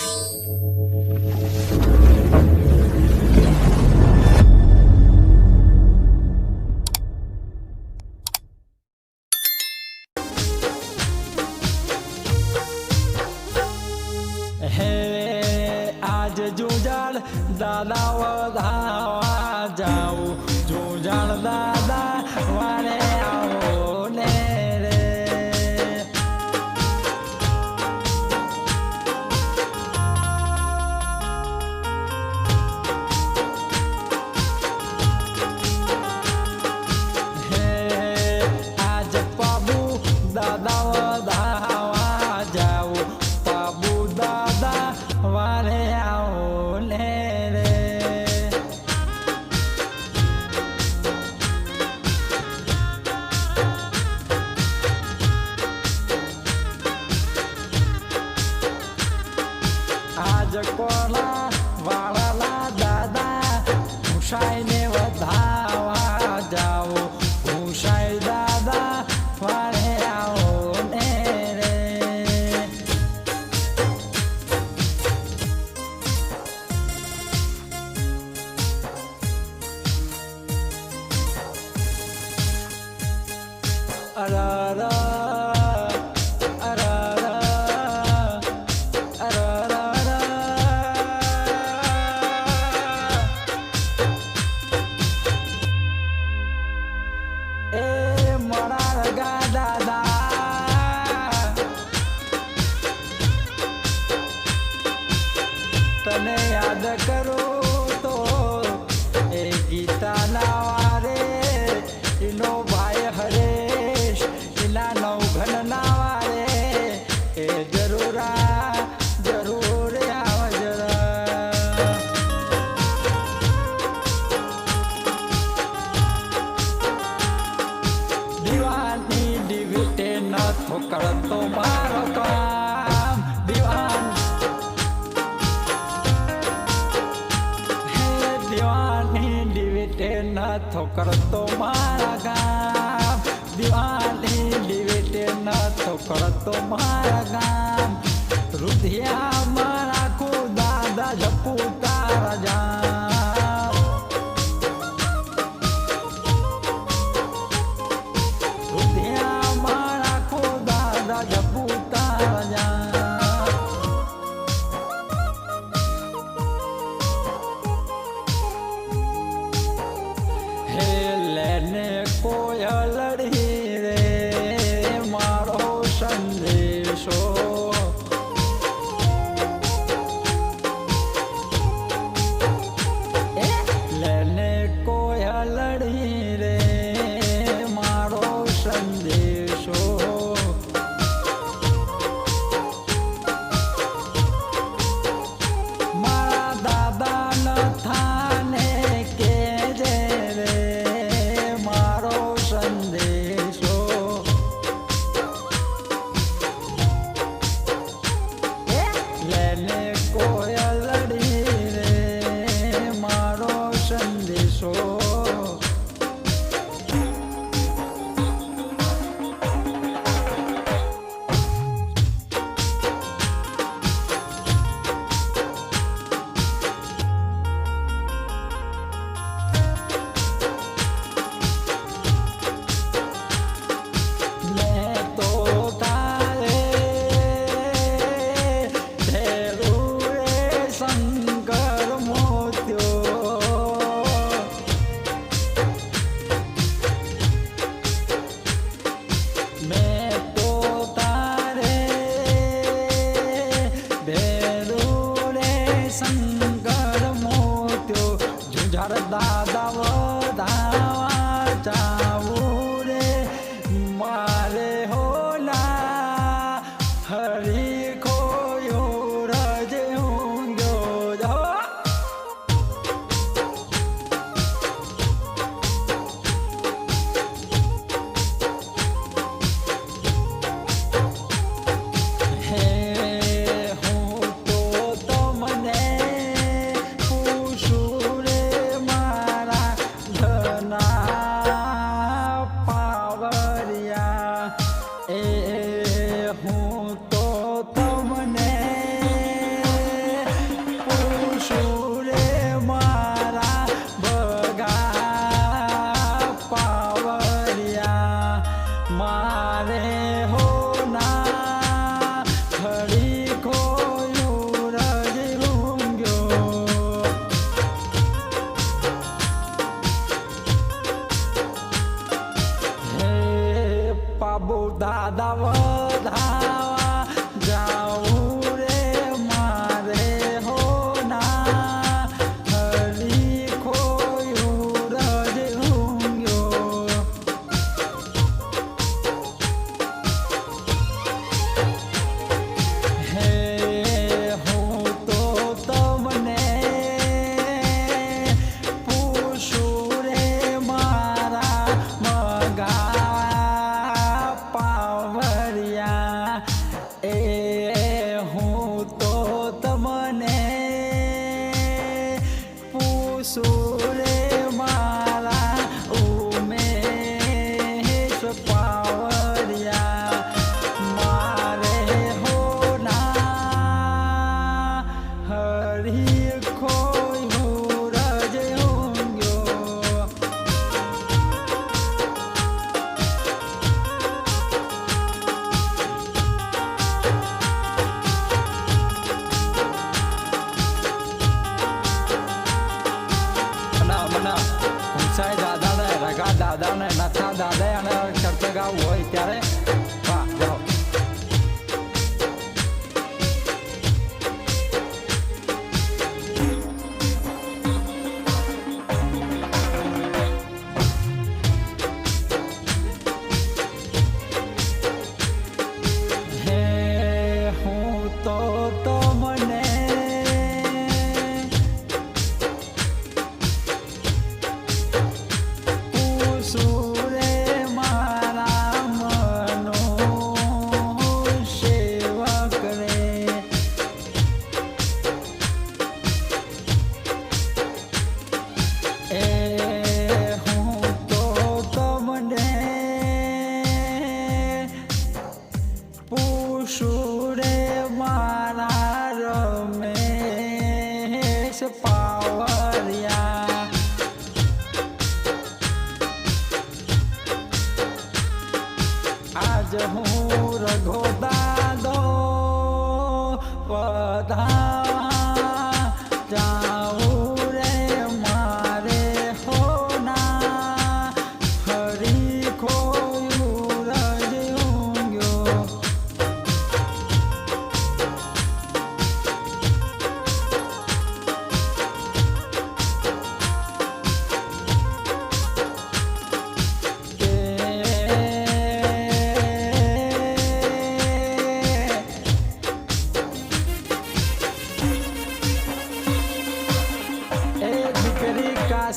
ます。દાદા તને યાદ કરું કરતો મારા ગામ રુધિયા હું તો તમને પૂછું રે મારા બગા પાવરિયા મારે હોના ખડી ખોયું રજ રૂંગ્યો હે પાબુ દાદા I how that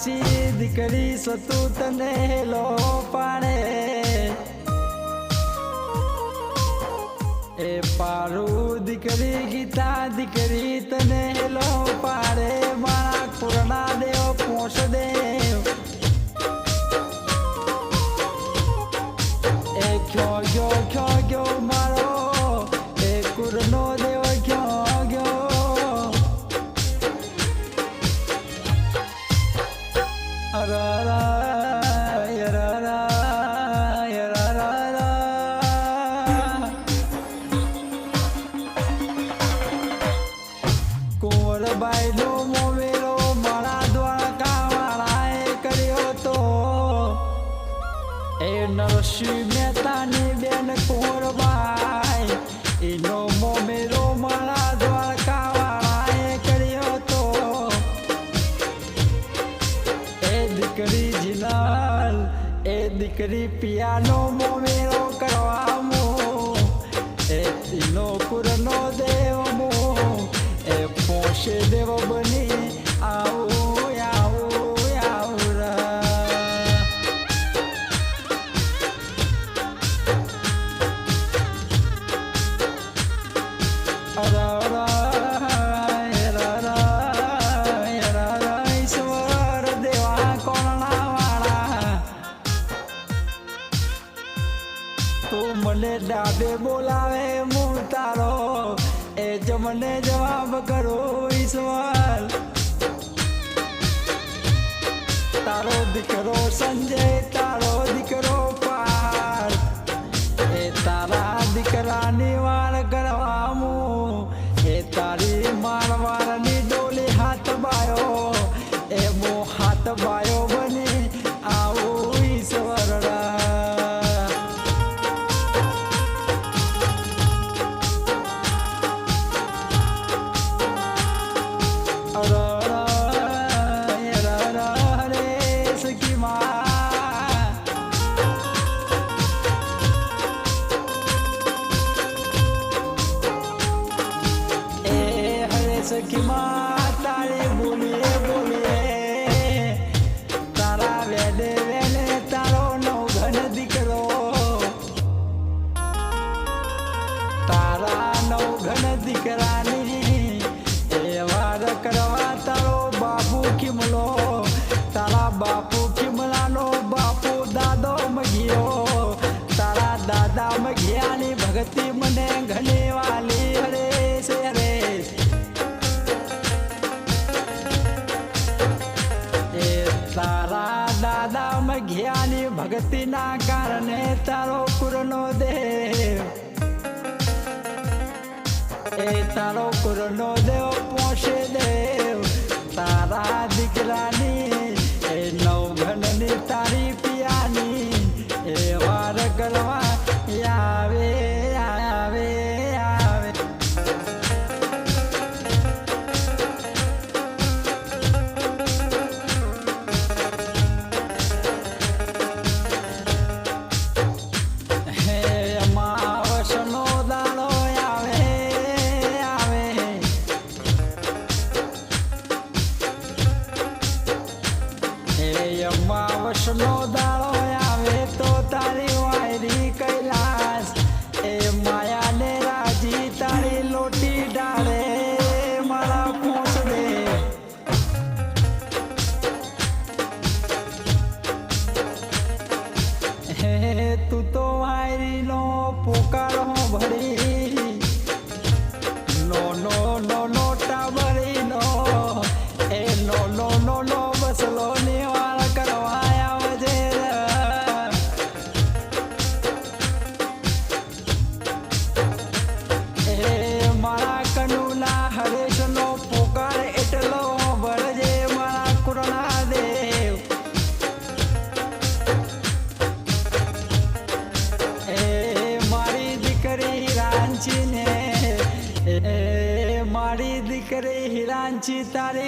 કાશી દીકરી સતું તને લો પાડે. એ પારું દીકરી, ગીતા દીકરી તને લો પાડે. મારા કુરણા દેવ પોષ દેવ. એ ખ્યો ગયો ખ્યો ગયો મારો મહેતાની બેન કુંવરબાઈ એનો મોમેરો મારા દ્વારકાવાળાએ કર્યો તો એ દીકરી જીલાલ એ દીકરી પિયાનો મોમેરો કરવામો એ તિનો પુરનો દેવ મો એ પોષે દેવ બની તું મને ડાબે બોલાવે હું તારો. એ જ મને જવાબ કરો ઈશ્વર. તારો દીકરો સંજય, તારો દીકરો પાર એ તારા દીકરાની વાળ ભક્તિના કારણે તારો કુરનો દેવ એ તારો કુરનો દેવ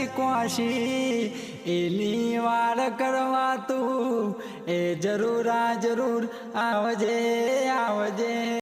કોશી. એની વાર કરવા તું એ જરૂર આ જરૂર આવજે આવજે.